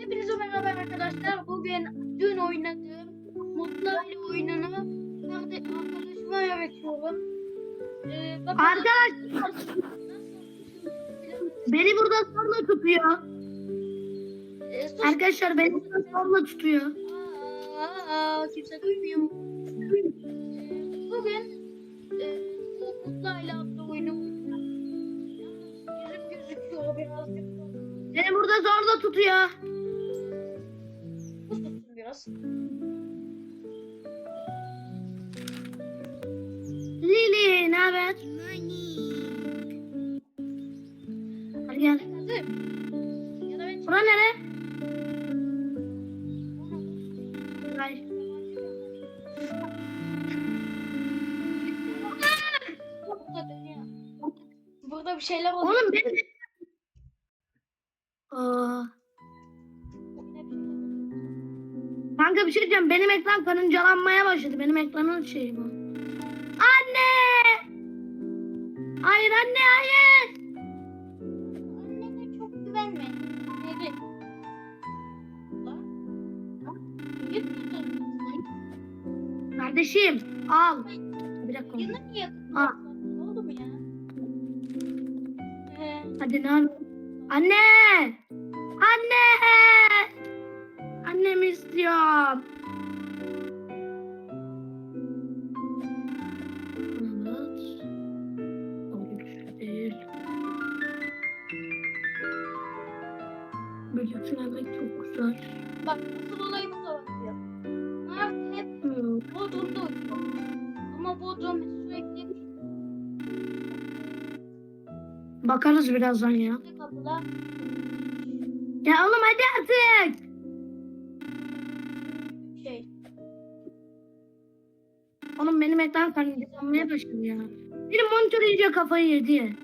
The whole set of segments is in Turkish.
Hepinize merhaba arkadaşlar. Bugün dün oynadığım Mutlu Aile oyununu arkadaşıma öğretiyorum. Ee, Arkadaş beni burada zorla tutuyor. Ee, sus. Arkadaşlar beni burada zorla tutuyor. Aa, kimse duymuyor. Ee, bugün e, bu Mutlu Aile adlı oyunu Yüzüm gözüküyor birazcık. Beni burada zorla tutuyor. Biraz. Lili ne haber? Hadi gel. Ben Bura nere? Hayır. Burada bir şeyler oluyor. Oğlum beni... bir şey diyeceğim. Benim ekran karıncalanmaya başladı. Benim ekranın şeyi bu. Anne! Hayır anne hayır. Annene çok güvenme. Yıkmadın. Kardeşim al. Bir dakika. Niye yakın? Aa. Ne oldu mu ya? Ee, Hadi ne! Anne! İstiyorum. Evet. Doğru güçlü değil. Belirtilemek çok güzel. bak asıl olayımız o bakıyor. Mert hep. Bodrum'da uyuyor. Ama Bodrum sürekli Bakarız birazdan ya. Ya oğlum hadi artık. Karıncalanmaya başladı ya. Benim monitör iyice kafayı yedi.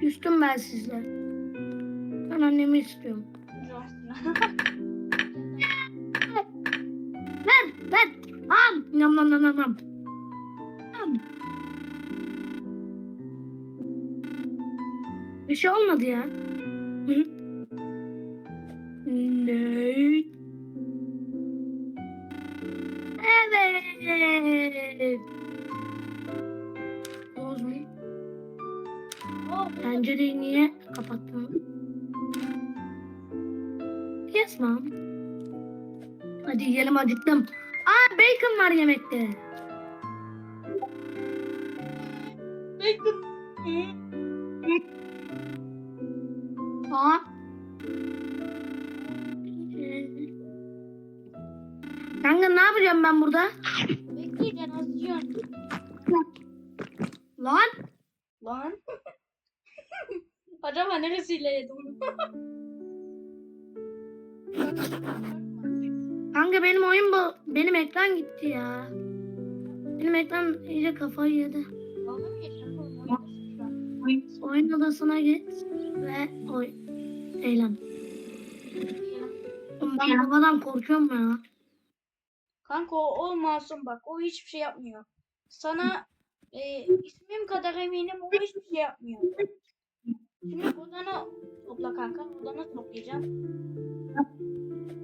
Küstüm ben sizle. Ben annemi istiyorum. Ver, ver. Am, nam nam nam nam Bir şey olmadı ya. Ne? Evet. Boz mu? Pencereyi niye kapattın? Yes mom. Hadi yiyelim acıktım. Aa bacon var yemekte. Aa. Kanka ne yapacağım ben burada? Bekleyeceksin az yiyorsun. Lan. Lan. Acaba neresiyle yedim onu? Kanka benim oyun bu. Benim ekran gitti ya. Benim ekran iyice kafayı yedi. Oyun odasına git ve oy eğlen. Oğlum Ben babadan korkuyorum ya. Kanka o, o masum bak. O hiçbir şey yapmıyor. Sana e, ismim kadar eminim o hiçbir şey yapmıyor. Şimdi odanı topla kanka. Odanı toplayacağım.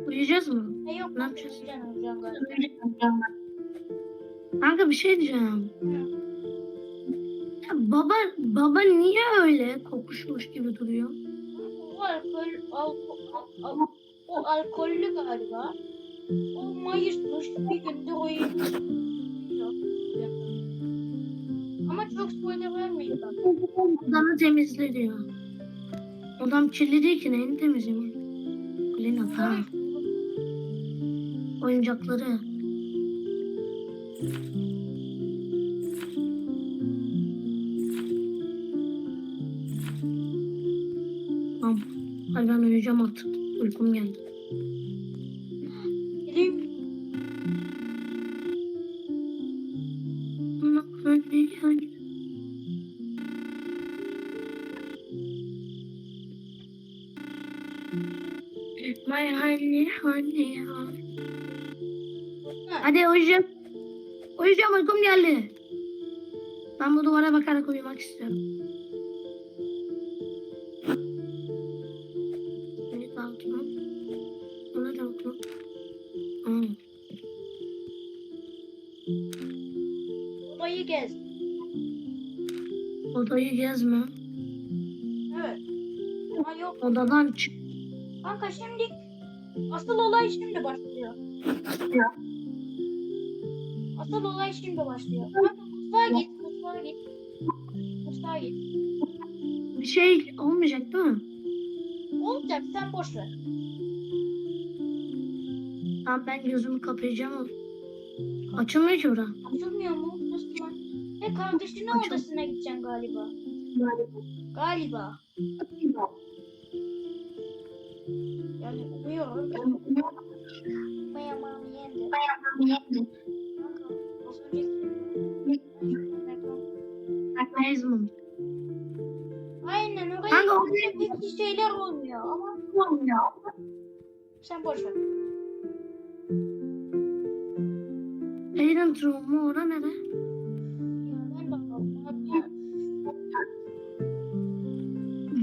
Uyuyacağız mı? Ne yok Ne yapacağız? uyuyacaksın, uyuyacaksın galiba. Kanka bir şey diyeceğim. Ya baba baba niye öyle kokuşmuş gibi duruyor? O alkol, alko, al, o alkollü galiba. O mayışmış bir gündür uyuyor. Ama çok spoiler vermeyin bak. Odanı temizle diyor. Odam kirli değil ki neyini temizleyeyim? Kulina tamam. Oyuncakları. Uyuyacağım artık. Uykum geldi. Gideyim. Ama anne yani. Honey, honey, honey. Ha, Hadi uyuyacağım. Uyuyacağım uykum geldi. Ben bu duvara bakarak uyumak istiyorum. Kanka şimdi asıl olay şimdi başlıyor. Asıl olay şimdi başlıyor. Kanka mutfağa git, mutfağa git. Mutfağa git. Bir şey olmayacak değil mi? Olacak sen boş ver. Tamam ben gözümü kapayacağım. Açılmıyor ki bura. Açılmıyor mu? Nasıl lan? E kardeşinin Açıl- odasına gideceksin galiba. Galiba. Yani umuyorum. Uyamam yendi. Kanka az önceki Basement. Aynen oraya Kanka pek şeyler olmuyor ama sen boş ver. Parent room mu? Ora nere? Ben.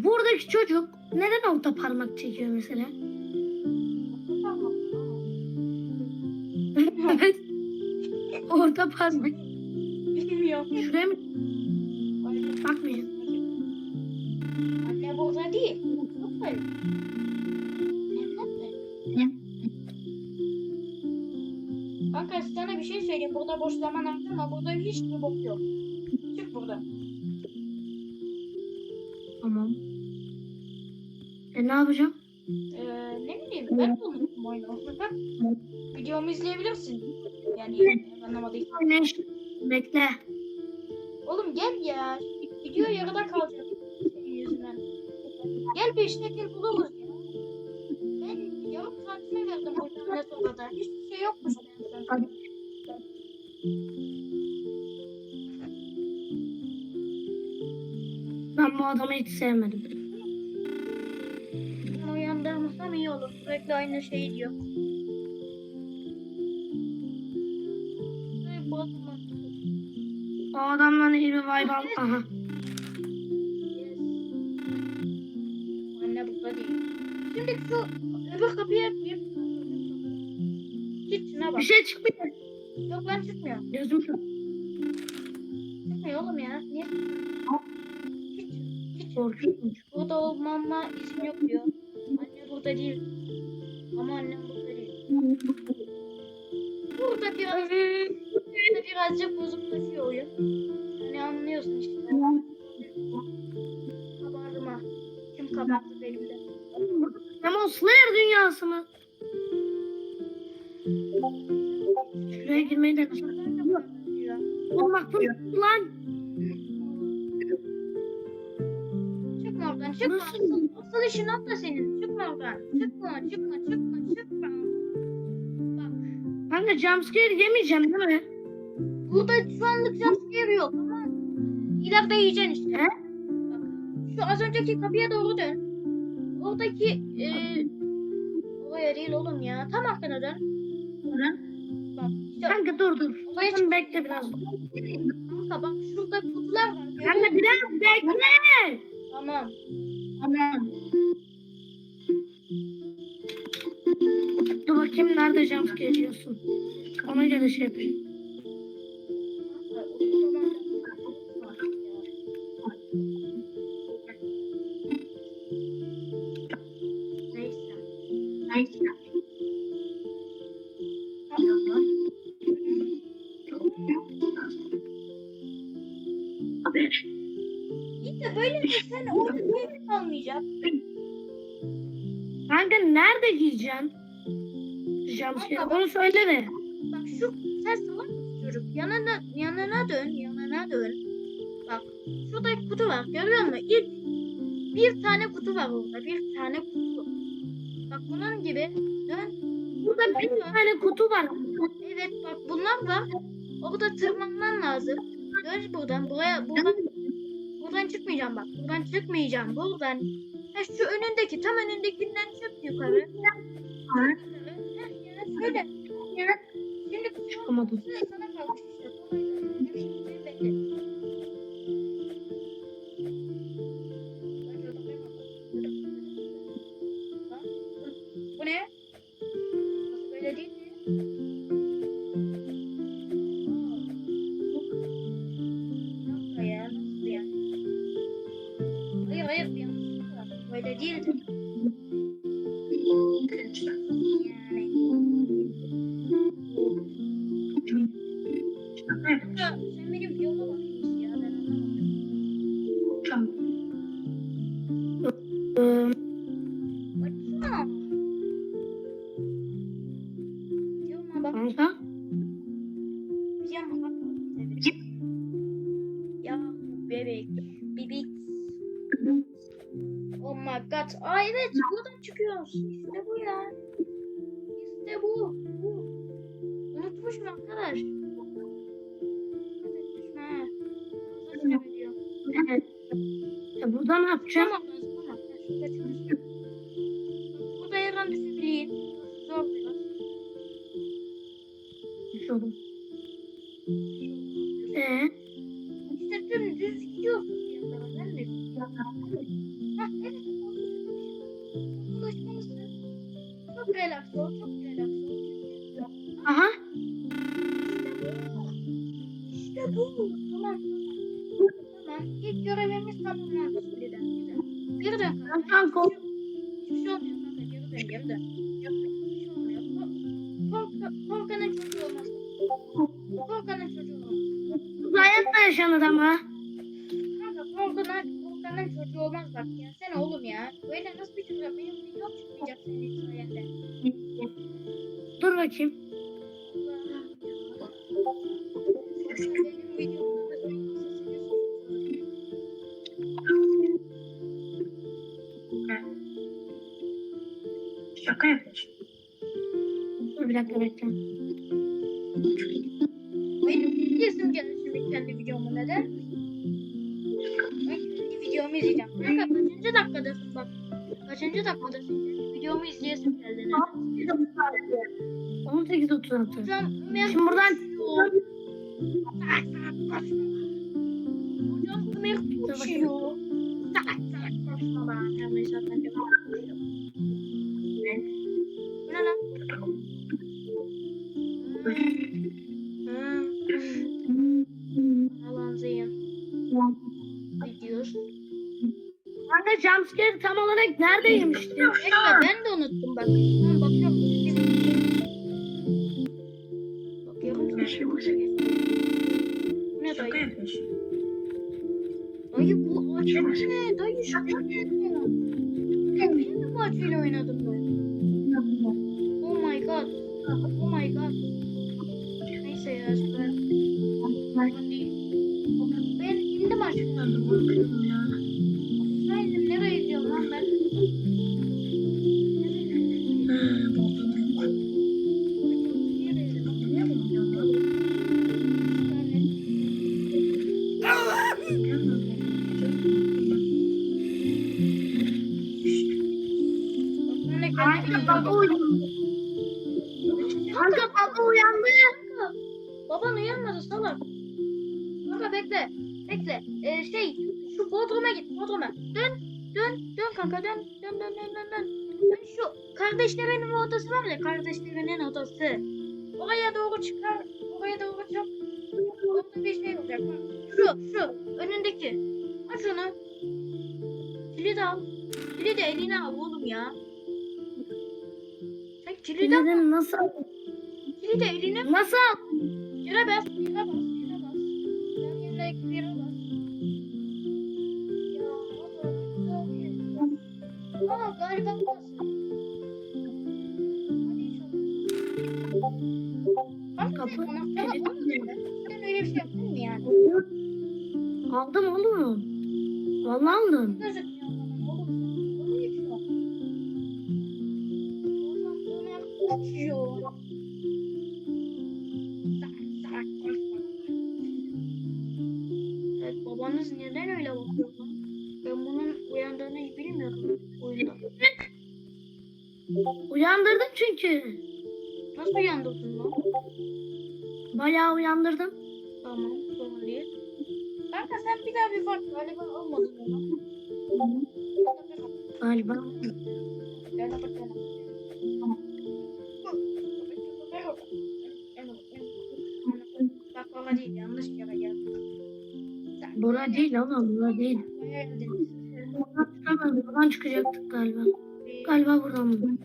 Buradaki çocuk neden orta parmak çekiyor mesela? Orta parmak. Bilmiyorum. Şuraya mı? Bakmayın. Anne burada değil. Kanka sana bir şey söyleyeyim. Burada boş zaman harcama. Burada hiçbir bok yok. Çık buradan. Tamam. E ne yapacağım? Ee, ne bileyim ben unuttum oyunu. Videomu izleyebilirsin. Yani ya. Video yarıda kalacak. Senin yüzünden. Gel bir işte gel buluruz ya. Ben yarım saatimi verdim oyuna ne sırada. Hiçbir şey yokmuş. Hadi. Ben bu adamı hiç sevmedim. Uyandırmasam iyi olur. Sürekli aynı şeyi diyor. Adamdan vibe al. Aha. Anne burada değil. Şimdi şu öbür kapıya bir Git şuna bak. Bir şey çıkmıyor. Yok lan çıkmıyor. Gözüm şu. Çıkmıyor oğlum ya. Niye? Hiç, hiç. Korkuyorum. Burada olmama izin yok diyor. Anne burada değil. Ama annem burada değil. Burada biraz burada birazcık bozuklaşıyor oyun. Ne anlıyorsun işte. Kabarma. Kim kabarttı benim de? Demon Slayer dünyası mı? Şuraya girmeyi de bak bu lan. Çıkma oradan çıkma. Nasıl? Asıl, işin nokta senin. Çıkma oradan. Çıkma çıkma çıkma çıkma. Bak. Kanka jumpscare yemeyeceğim değil mi? Burada şu anlık jumpscare yok ama ileride yiyeceksin işte. He? Bak, şu az önceki kapıya doğru dön. Oradaki e, oraya değil oğlum ya. Tam arkana dön. Bak işte Kanka dur dur. oraya çık. bekle biraz. Kanka bak şurada kutular var. Kanka biraz bekle. Tamam. Tamam. Dur bakayım nerede jumpscare yiyorsun. Ona göre şey yapayım. Nerede giyeceksin? Jumpscare onu söyle de. Bak şu sen salak mısın çocuk? Yanına yanına dön, yanına dön. Bak şurada bir kutu var görüyor musun? İlk bir tane kutu var orada, bir tane kutu. Bak bunun gibi dön. Burada bir tane kutu var. Evet bak bunlar var. Orada tırmanman lazım. Dön buradan, buraya, buradan, buradan çıkmayacağım bak. Buradan çıkmayacağım, buradan. Ha, şu önündeki, tam önündekinden çık yukarı. Ya, şöyle. Şimdi. Sıra sana kalmış işte. Bu ne? Böyle değil mi? Burada ne yapacağım? Tamam çalışıyorum. Burada her an düşebileyim. Zor biraz. Düşüyorum. Ama. Kanka korkanın, korkanın çocuğu olmaz bak ya. Sen oğlum ya. Böyle nasıl bir çocuk? Benim videom çıkmayacak senin sayende. Dur bakayım. Benim videomda? Şaka yapıyorsun. Dur bir dakika bekle. Benim izleyesim geldi kendi videomu neden? Ben kendi videomu izleyeceğim. Kanka kaçıncı dakikadasın bak. Kaçıncı dakikadasın? Videomu izleyesim geldi neden? 18.36. Hocam Ömer Şimdi buradan. Hocam Ömer koşuyor. Salak salak koşma lan. Her Kanka jumpscare tam olarak nerede yemiştin? Bekle ben de unuttum bak. Tamam bakıyorum. Bakıyorum. Ne Şaka dayı? yapıyorsun. Dayı bu ağaç ne? Dayı şaka ne? Ben mi bu ağaçıyla oynadım ben? Oh my god. Oh my god. Neyse ya ben. İndim aşağıya. Kilidi al. Kilidi eline al oğlum ya. Sen kilidi al. Nasıl? Kilidi eline Nasıl? Yere bas, yere bas, yere bas. Yan yerine yere bas. Ya. Aa galiba bas. Kapı sen öyle bir şey yaptın mı yani? Aldım oğlum. Vallahi aldım. Gözükmüyor Çünkü. Nasıl uyandırdın lan? Bayağı uyandırdım. Tamam. Sorun değil. Kanka sen bir daha bir bak. Galiba olmadı onu. Galiba. Gel bak gel. Bak baba değil yanlış yere geldi. Bora değil oğlum. Bora değil. Buradan çıkamaz. Buradan çıkacaktık galiba. Galiba buradan mı?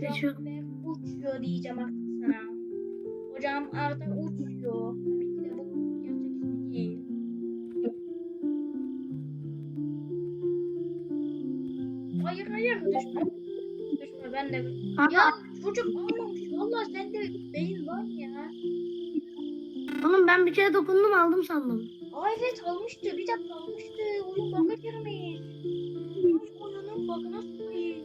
Hocam ben uçuyor diyeceğim artık sana. Hocam Arda uçuyor. Tabii ki de bu gerçek ismi değil. Hayır hayır düşme. Düşme ben de. Ya çocuk almamış. Valla sende beyin var ya. oğlum ben bir kere dokundum aldım sandım. Aa evet almıştı. Bir dakika almıştı. Oyun bug'a girmiş. Oyunun bug'ına sokayım.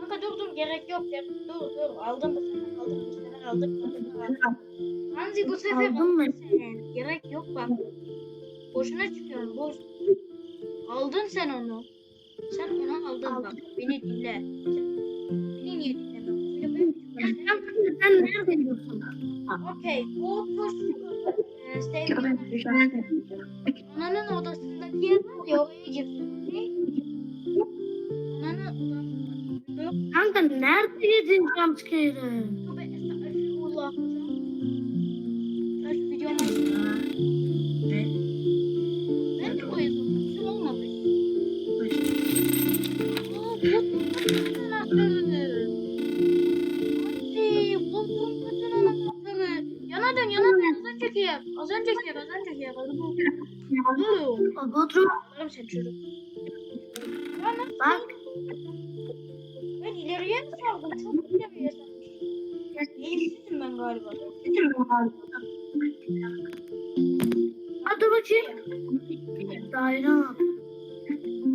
Kanka dur dur gerek yok. ya. Dur dur aldım bu sefer aldım bu sefer aldım. bu sefer aldım. Hanzi bu sefer Aldın mı? sen. Gerek yok bak. Boşuna çıkıyorum boş. Aldın sen onu. Sen onu aldın bak. Beni dinle. Beni niye ben Ya sen, nerede diyorsun? Okey. O tur e, sevgili Ananın odasındaki yer var ya oraya girsin. Ne? Kanka nerede yedin jumpscare'ı? Az önceki yer. Az önceki yer. O Bodrum. Çocuk. Ya nasıl? Bak. Ben ileriye mi sardım? Çok ileriye sardım. Eğilsizim ben galiba. Hadi bakayım. Daire.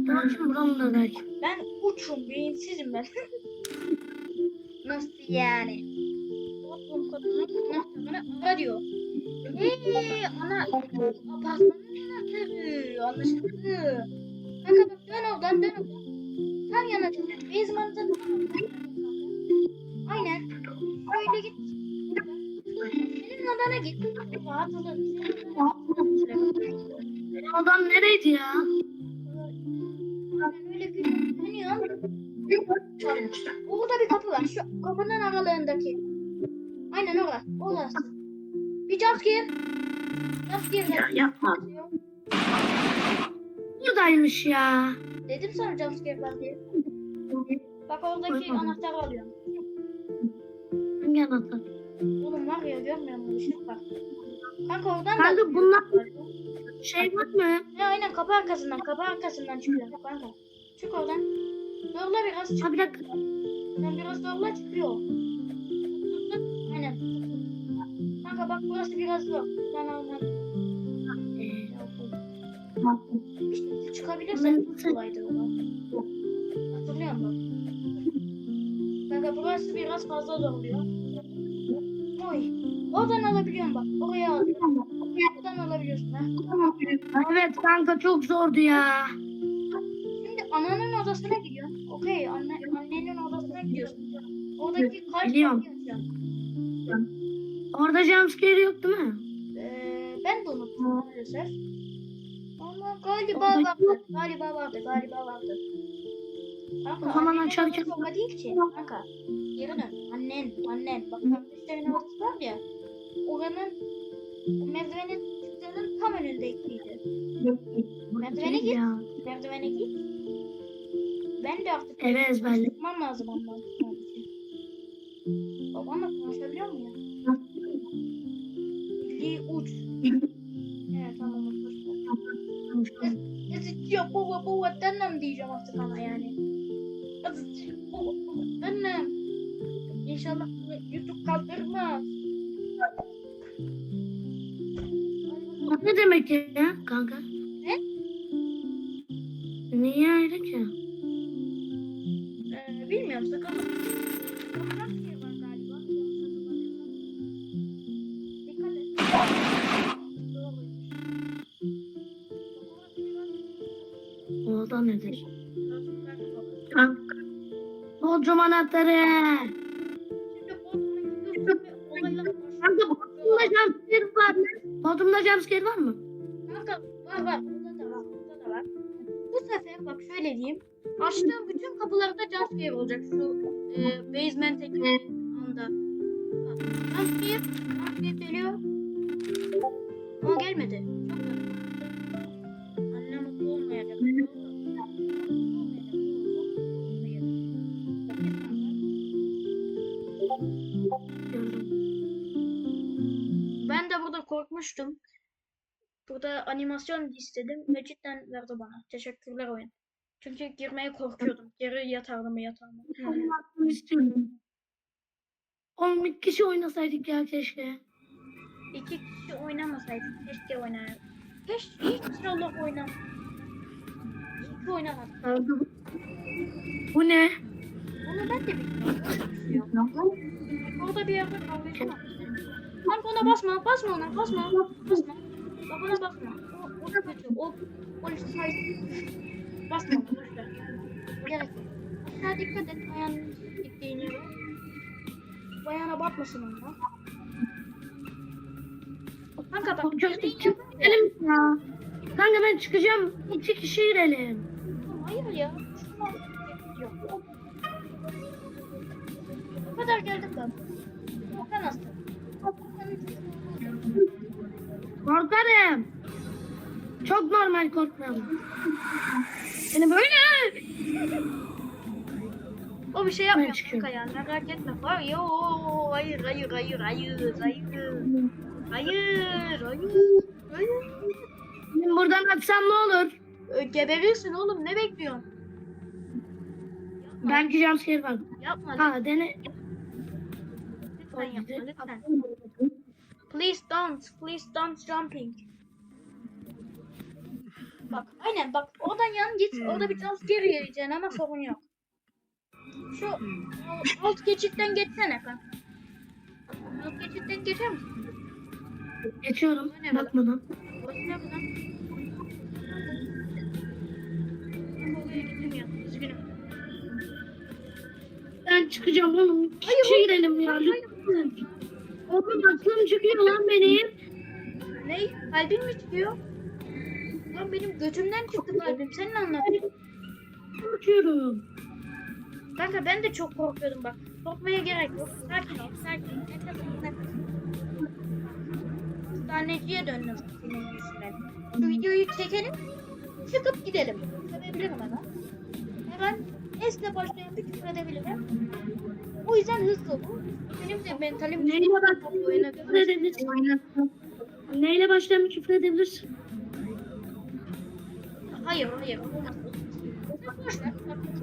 Daha şimdi buranın da belki. Ben uçum, beyinsizim ben. Nasıl yani? Toplum kadının anahtarını ara diyor. Eee ana apartmanın anahtarı anlaşıldı. Kanka bak dön oradan dön oradan. Tam yana. Basement'a dön. Aynen. Öyle git. Senin odana git. Rahat olun. Senin nereydi ya? Ben öyle. Dönüyorum. Orada bir kapı var. Şu kapının aralığındaki. Aynen orası. Orası. Bir jumpscare. Jumpscare. Ya yapma. Buradaymış ya. Dedim sana jumpscare var diye. Bak oradaki anahtarı alıyorum. Hangi anahtar? Oğlum var ya görmüyor musun? Işık var. Kanka oradan Kanka da... bunlar şey var mı? Ne aynen kapı arkasından. Kapı arkasından çıkıyor. Kanka. Çık oradan. Zorla biraz çık. Ha bir dakika. Sen biraz zorla çıkıyor. Aynen. Kanka bak burası biraz zor. Sen oradan. İşte çıkabilirsen çok kolaydı o. Hatırlıyor musun? Kanka burası biraz fazla zorluyor. Oy. Oradan alabiliyorum bak. Oraya al. Oradan alabiliyorsun ha. Evet kanka çok zordu ya. Şimdi ananın odasına gidiyorsun. Okey anne, annenin odasına gidiyorsun. Oradaki kalp Biliyorum. Orada jumpscare yok değil mi? Ee, ben de unuttum maalesef. Ama galiba Oradaki- vardı. Galiba vardı. Galiba vardı. Kanka, O zaman annenin açarken- orada değil ki. Kanka. Geri dön. Annen. Annen. Bak kardeşlerin odası var ya. Oranın o merdivenin çıktığının tam önündekiydi. Merdivene git. ya. Merdivene git. Ben de artık Eve ezberledim. Çıkmam lazım ondan. Babamla konuşabiliyor mu ya? Bildiği uç. Evet tamam Yazıcı baba baba dennem diyeceğim artık ama yani. Yazıcı baba baba dennem. İnşallah YouTube kaldırmaz. Ne demek ya kanka? Ne? Anahtarı. Kanka Bodrum'da jumpscare var mı? Bodrum'da jumpscare var mı? Kanka var var burada da var burada da var. Bu sefer bak şöyle diyeyim. Açtığım bütün kapılarda jumpscare olacak şu e, basement'teki anda. Bak jumpscare, jumpscare geliyor. Ama gelmedi. Çok garip. Annem mutlu olmayacak. Korkmuştum. Burada animasyon istedim ve cidden verdi bana. Teşekkürler oyun. Çünkü girmeye korkuyordum. Geri yatardım yatağıma. Oynamak istiyorum. 10 kişi oynasaydık ya keşke. İki kişi oynamasaydık keşke oynayalım. Keşke inşallah oynam. İyi ki oynamadım. Bu- ne? Onu ben de bilmiyorum. Orada bir yerde kavga. Kanka ona basma, basma ona, basma, basma. Bak ona basma. O, o kötü, o, o say. Basma, boş ver. Gerek yok. Aşağı dikkat et, ayağının. Bu ayağına batmasın onunla. Kanka bak, yerde- gidelim ya. Kanka ben çıkacağım. İki kişi girelim. Hayır ya. yok. Bu kadar geldim ben. Okan hasta. Korkarım. Çok normal korkmam. Seni böyle O bir şey yapmıyor kanka ya. Merak etme. Hayır, yo, hayır, hayır, hayır, hayır, hayır. Hayır, hayır, hayır. Benim buradan atsam ne olur? Ö, Geberirsin oğlum. Ne bekliyorsun? Yapma, Belki jumpscare var. yapma. Ha dene. Lütfen yapma, lütfen. Please don't, please don't jumping. Bak, aynen bak. Oradan yan git. Orada bir jump scare yiyeceksin ama sorun yok. Şu alt geçitten geçsene kanka. Alt geçitten geçer misin? Geçiyorum. Bu ne? Bakmadan. Burası ne bu lan? Ben oraya gidemiyorum. Üzgünüm. Ben çıkacağım oğlum. Hayır, girelim ya. Hayır, lütfen. Oğlum aklım çıkıyor lan benim. Ne? Kalbin mi çıkıyor? Lan benim götümden çıktı kalbim. Sen ne anladın? Korkuyorum. Kanka ben de çok korkuyordum bak. Korkmaya gerek yok. Sakin ol, sakin. Nefes al, nefes al. Hastaneciye döndüm senin yüzünden. Şu videoyu çekelim, çıkıp gidelim. Sevebilirim hemen. Hemen S'le başlayan bir küfür edebilirim. O yüzden hızlı ol. Benim de mentalim Neyle başlayan bir küfür edebilirsin? Neyle başlayan bir küfür edebilirsin? Hayır, hayır. Olmaz. Sen boş ver.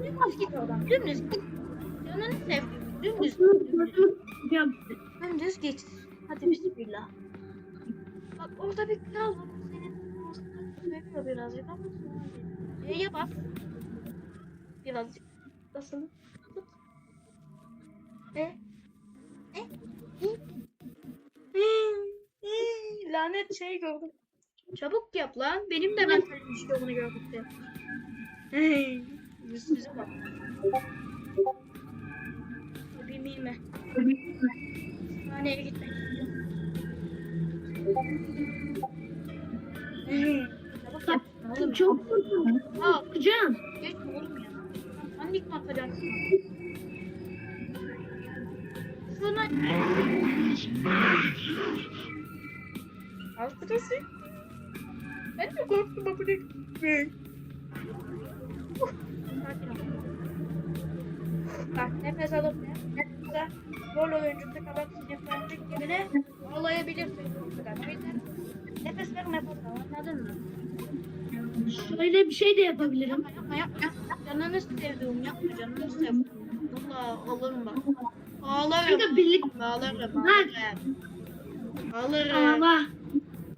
Dümdüz git oradan. Dümdüz git. Canını sevdiğim. Dümdüz. dümdüz. Git. Hadi bismillah. Bak orada bir kral var. Senin seviyor birazcık ama sonra. E'ye bas. Birazcık. Nasıl? Lanet şey gördüm. Çabuk yap lan. Benim de mentalim işte onu gördükçe. Hey. Yüzsüze bak. Bilmeyeyim mi? Hastaneye gitmek istiyorum. Çok korkuyorum. Aa, Korkacağım. Geçme oğlum ya. Panik mi atacaksın? Şuna... Arkadaşı. Ben de korktum ama ne? Bak nefes alıp nefes al. Rol oyuncusu kadar sinirlenecek gibi de ağlayabilirsin. Nefes ver nefes al anladın mı? Şöyle bir şey de yapabilirim. Yapma yapma yapma. Canını sevdiğim yapma canını sevdiğim. Valla ağlarım bak. Ağlarım. Kanka birlik Ağlarım. Bak. Ağlarım. ağla.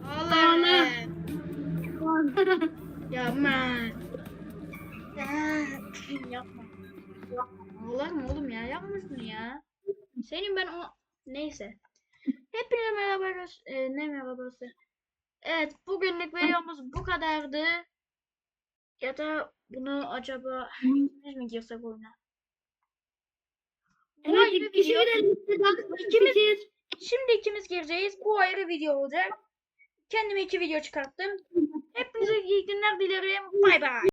Ağlarım. Yapma. Yapma. Ağlarım oğlum ya. Yapma şunu ya. Senin ben o... Neyse. Hepinize merhaba. e, ne merhabası? Evet. Bugünlük videomuz bu kadardı. Ya da bunu acaba ikimiz mi girsek oyuna? İki kişi video. girelim. İkimiz- Fikir. Şimdi ikimiz gireceğiz. Bu ayrı video olacak. Kendime iki video çıkarttım. Hepinize iyi günler dilerim. Bay bay.